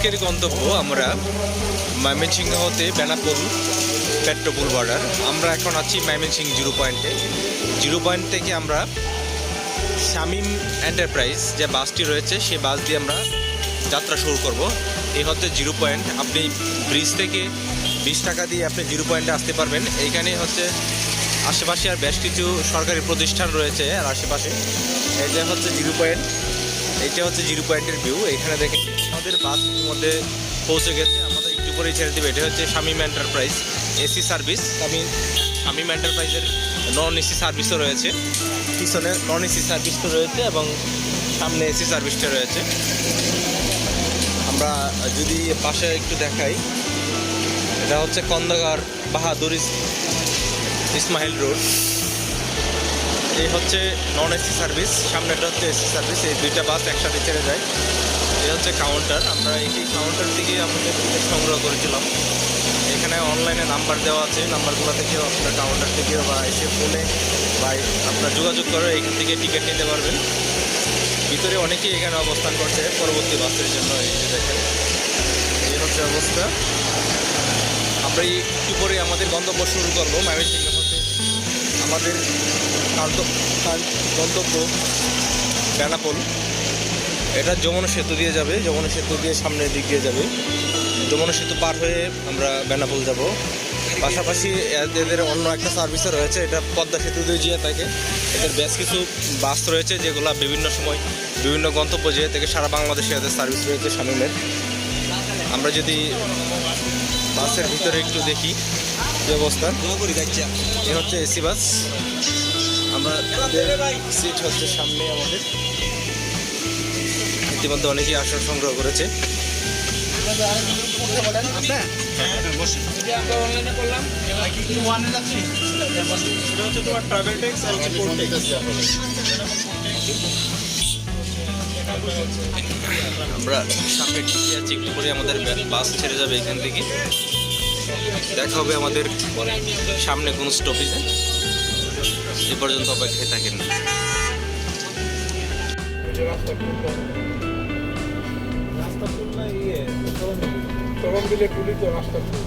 আজকের গন্তব্য আমরা ময়মনসিংহ হতে বেনাপোল, পেট্রোপোল বর্ডার আমরা এখন আছি ময়মনসিংহ জিরো পয়েন্টে। জিরো পয়েন্ট থেকে আমরা শামিম এন্টারপ্রাইজ যে বাসটি রয়েছে সেই বাস দিয়ে আমরা যাত্রা শুরু করব। এই হচ্ছে জিরো পয়েন্ট। আপনি ব্রিজ থেকে বিশ টাকা দিয়ে আপনি জিরো পয়েন্টে আসতে পারবেন। এইখানে হচ্ছে আশেপাশে আর বেশ কিছু সরকারি প্রতিষ্ঠান রয়েছে আর আশেপাশে। এই যে হচ্ছে জিরো পয়েন্ট। এইটা হচ্ছে জিরো পয়েন্টের ভিউ এখানে দেখে আমাদের বাস মধ্যে পৌঁছে গেছে। আমাদের একটু পরেই ছেড়ে দেবে। এটা হচ্ছে শামিম এন্টারপ্রাইজ এসি সার্ভিস আমি শামিম এন্টারপ্রাইজের নন এসি সার্ভিসও রয়েছে। পিছনে নন এসি সার্ভিসটা রয়েছে এবং সামনে এসি সার্ভিসটা রয়েছে। আমরা যদি পাশে একটু দেখাই, এটা হচ্ছে কন্দগার বাহাদুর ইস- ইসমাইল রোড। এই হচ্ছে নন এসি সার্ভিস সামনেটা হচ্ছে এসি সার্ভিস এই দুইটা বাস একসাথে ছেড়ে যায়। এই হচ্ছে কাউন্টার আমরা এই কাউন্টার থেকে আমাদের টিকিট সংগ্রহ করেছিলাম। এখানে অনলাইনে নাম্বার দেওয়া আছে। নাম্বারগুলো থেকেও আপনার কাউন্টার থেকে বা এসে ফোনে বা আপনার যোগাযোগ করে এখান থেকে টিকিট নিতে পারবেন। ভিতরে অনেকেই এখানে অবস্থান করছে পরবর্তী বাসের জন্য এই যে দেখেন। এই হচ্ছে অবস্থা। আমরা একটু পরে আমাদের গন্তব্য শুরু করব। ময়মনসিংহ হতে আমাদের গন্তব্য বেনাপোল। এটা যমুনা সেতু দিয়ে যাবে, যমুনা সেতু দিয়ে সামনের দিক দিয়ে যাবে। যমুনা সেতু পার হয়ে আমরা বেনাপোল যাব। পাশাপাশি এদের অন্য একটা সার্ভিসও রয়েছে, এটা পদ্মা সেতু দিয়ে যেয়ে থাকে। এদের বেশ কিছু বাস রয়েছে যেগুলো বিভিন্ন সময় বিভিন্ন গন্তব্য যেয়ে থেকে সারা বাংলাদেশে এদের সার্ভিস রয়েছে শামিমের আমরা যদি বাসের ভিতরে একটু দেখি কি অবস্থা এ হচ্ছে এসি বাস। আমরা সিট হচ্ছে সামনে আমাদের। ইতিমধ্যে অনেকেই আসন সংগ্রহ করেছে। আমরা সামনে টিকে আছি একটু করে আমাদের বাস ছেড়ে যাবে এখান থেকে। দেখা হবে আমাদের সামনে কোন স্টপেজে এ পর্যন্ত অপেক্ষায় থাকেন। রাস্তা ফুল না ইয়ে তখন দিলে টুলি তো রাস্তা ফুল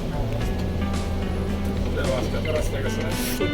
রাস্তা রাস্তা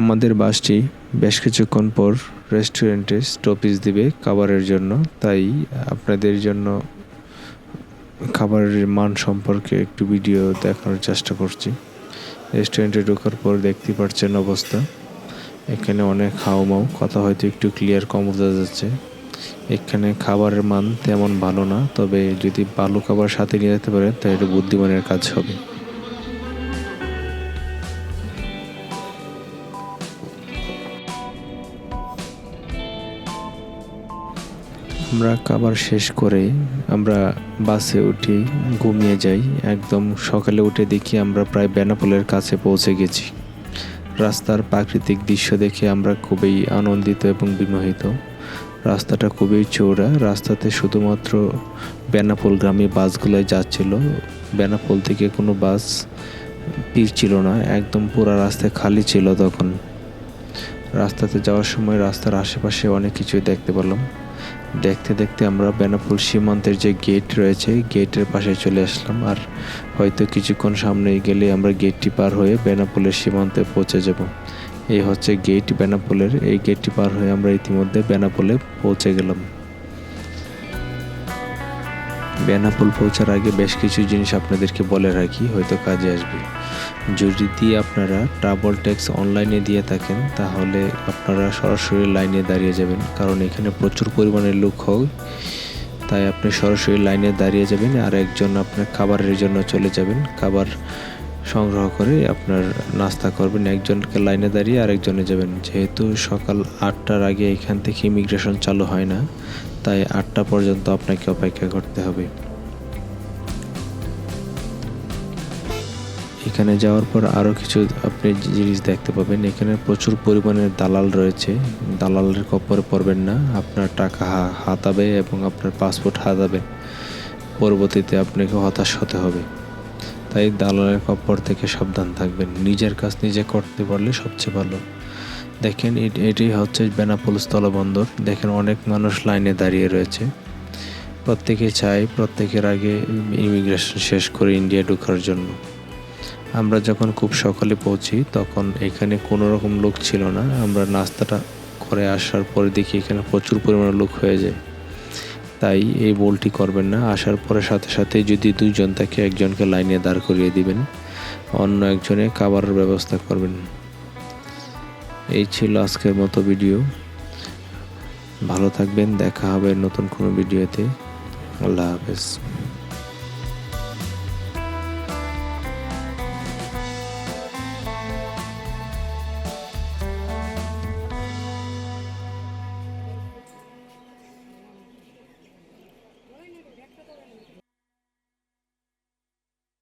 আমাদের বাসটি বেশ কিছুক্ষণ পর রেস্টুরেন্টে স্টপেজ দিবে খাবারের জন্য। তাই আপনাদের জন্য খাবারের মান সম্পর্কে একটু ভিডিও দেখানোর চেষ্টা করছি। রেস্টুরেন্টে ঢোকার পর দেখতে পাচ্ছেন অবস্থা। এখানে অনেক হাউমাউ, কথা হয়তো একটু ক্লিয়ার কম বোঝা যাচ্ছে। এখানে খাবারের মান তেমন ভালো না, তবে যদি ভালো খাবার সাথে নিয়ে যেতে পারেন তাহলে এটা বুদ্ধিমানের কাজ হবে। আমরা খাবার শেষ করে আমরা বাসে উঠি, ঘুমিয়ে যাই। একদম সকালে উঠে দেখি আমরা প্রায় বেনাপোলের কাছে পৌঁছে গেছি। রাস্তার প্রাকৃতিক দৃশ্য দেখে আমরা খুবই আনন্দিত এবং বিমোহিত। রাস্তাটা খুবই চৌড়া রাস্তাতে শুধুমাত্র বেনাপোল গ্রামে বাসগুলোই যাচ্ছিল। বেনাপোল থেকে কোনো বাস ছিল না। একদম পুরো রাস্তা খালি ছিল তখন। রাস্তাতে যাওয়ার সময় রাস্তার আশেপাশে অনেক কিছুই দেখতে পেলাম। দেখতে দেখতে আমরা বেনাপোল সীমান্তের যে গেট রয়েছে গেটের পাশে চলে আসলাম। আর হয়তো কিছুক্ষণ সামনে গেলে আমরা গেটটি পার হয়ে বেনাপোলের সীমান্তে পৌঁছে যাব। এই হচ্ছে গেট বেনাপোলের। এই গেটটি পার হয়ে আমরা ইতিমধ্যে বেনাপোলে পৌঁছে গেলাম। বেনাপোল পৌঁছার আগে বেশ কিছু জিনিস আপনাদেরকে বলে রাখি, হয়তো কাজে আসবে। যদি আপনারা ট্রাভেল ট্যাক্স অনলাইনে দিয়ে থাকেন, তাহলে আপনারা সরাসরি লাইনে দাঁড়িয়ে যাবেন। কারণ এখানে প্রচুর পরিমাণে লোক হয়, তাই আপনি সরাসরি লাইনে দাঁড়িয়ে যাবেন আর একজন আপনার খাবারের জন্য চলে যাবেন। খাবার সংগ্রহ করে আপনার নাস্তা করবেন, একজনকে লাইনে দাঁড়িয়ে আরেকজনে যাবেন। যেহেতু সকাল আটটার আগে এখান থেকে ইমিগ্রেশন চালু হয় না, তাই আটটা পর্যন্ত আপনাকে অপেক্ষা করতে হবে। এখানে যাওয়ার পর আরও কিছু আপনি জিনিস দেখতে পাবেন। এখানে প্রচুর পরিমাণের দালাল রয়েছে। দালালের কপরে পড়বেন না। আপনার টাকা হাতাবে এবং আপনার পাসপোর্ট হাতাবে। পরবর্তীতে আপনাকে হতাশ হতে হবে। তাই দালালের কপর থেকে সাবধান থাকবেন। নিজের কাজ নিজে করতে পারলে সবচেয়ে ভালো। দেখেন এট- এটি হচ্ছে বেনাপোল স্থলবন্দর। দেখেন অনেক মানুষ লাইনে দাঁড়িয়ে রয়েছে। প্রত্যেকে চায়, প্রত্যেকের আগে ইমিগ্রেশন শেষ করে ইন্ডিয়া ঢোকার জন্য। আমরা যখন খুব সকালে পৌঁছি, তখন এখানে কোনো রকম লোক ছিল না। আমরা নাস্তাটা করে আসার পরে দেখি এখানে প্রচুর পরিমাণে লোক হয়ে যায়। তাই এই বলটি করবেন না। আসার পরে সাথে সাথে যদি দুইজন থাকে, একজনকে লাইনে দাঁড় করিয়ে দিবেন। অন্য একজনে খাবারের ব্যবস্থা করবেন। এই ছিল আজকের মতো ভিডিও। ভালো থাকবেন। দেখা হবে নতুন কোনো ভিডিওতে। আল্লাহ হাফেজ।